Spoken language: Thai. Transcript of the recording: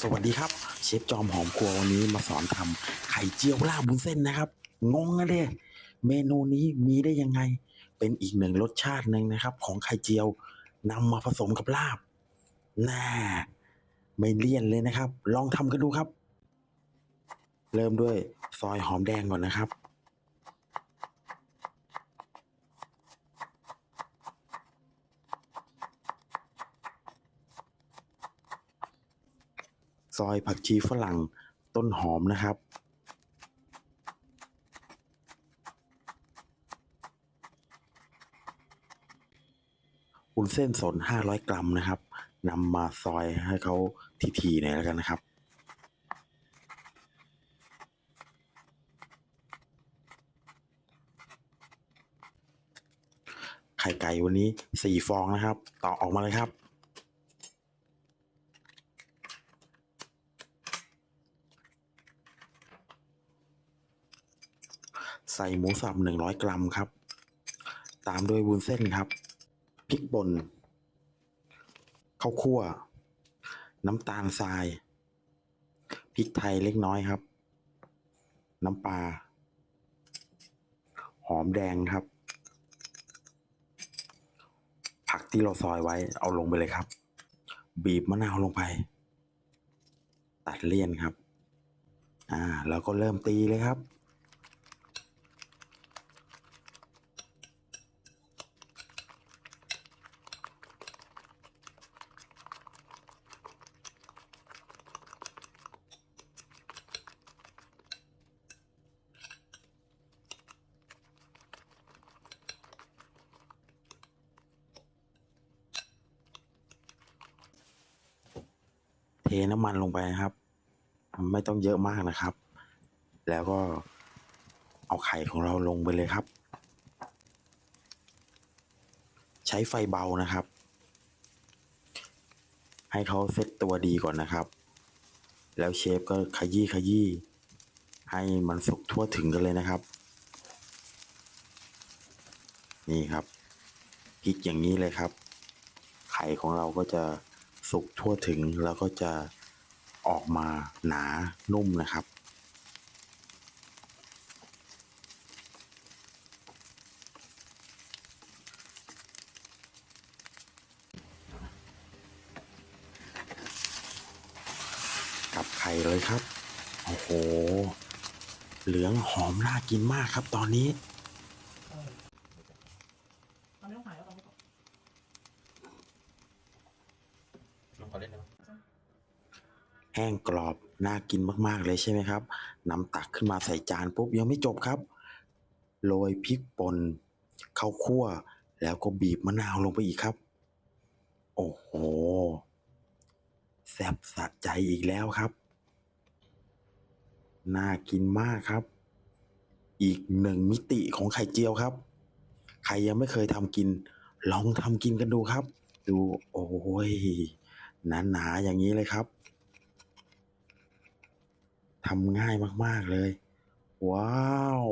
สวัสดีครับ เชฟจอมหอมครัววันนี้มาสอนทำไข่เจียวลาบบุญเส้นนะครับ งงอะเด้เมนูนี้มีได้ยังไง เป็นอีกหนึ่งรสชาติหนึ่งนะครับ ของไข่เจียวนำมาผสมกับลาบน่าไม่เลี่ยนเลยนะครับ ลองทำกันดูครับ เริ่มด้วยซอยหอมแดงก่อนนะครับ ซอยผักชีฝรั่งต้นหอมนะครับวุ้นเส้นสน 500 กรัมนะครับนำมาซอยให้เขาทีๆหน่อยแล้วกันนะครับไข่ไก่วันนี้4ฟองนะครับ ต่อออกมาเลยครับ ใส่หมูสับหนึ่งร้อยกรัมครับ ตามด้วยวุ้นเส้นครับ พริกป่นข้าวคั่ว น้ำตาลทรายพริกไทยเล็กน้อยครับ น้ำปลา หอมแดงครับ ผักที่เราซอยไว้เอาลงไปเลยครับ บีบมะนาวลงไป ตัดเลี่ยนครับ อ่า แล้วก็เริ่มตีเลยครับ เทน้ำมันลงไปนะครับ ไม่ต้องเยอะมากนะครับ แล้วก็เอาไข่ของเราลงไปเลยครับ ใช้ไฟเบานะครับ ให้เขาเซตตัวดีก่อนนะครับ แล้วเชฟก็ขยี้ขยี้ให้มันสุกทั่วถึงกันเลยนะครับ นี่ครับพลิกอย่างนี้เลยครับ ไข่ของเราก็จะ สุกทั่วถึงแล้วก็จะออกมาหนานุ่มนะครับ กับไข่เลยครับ โอ้โห เหลืองหอมน่ากินมากครับตอนนี้ ตอนนี้ต้องหายแล้วตอนนี้ก่อน ลองข อเล่นได้ไหมแห้งกรอบน่ากินมากๆเลยใช่ไหมครับนำตักขึ้นมาใส่จานปุ๊บยังไม่จบครับโรยพริกป่นข้าวคั่ว แล้วก็บีบมะนาวลงไปอีกครับ โอ้โหแซ่บสะใจอีกแล้วครับ น่ากินมากครับ อีกหนึ่งมิติของไข่เจียวครับ ใครยังไม่เคยทำกิน ลองทำกินกันดูครับ ดูโอ้ย หนาๆอย่างนี้เลยครับทำง่ายมาก ๆ เลย ว้าว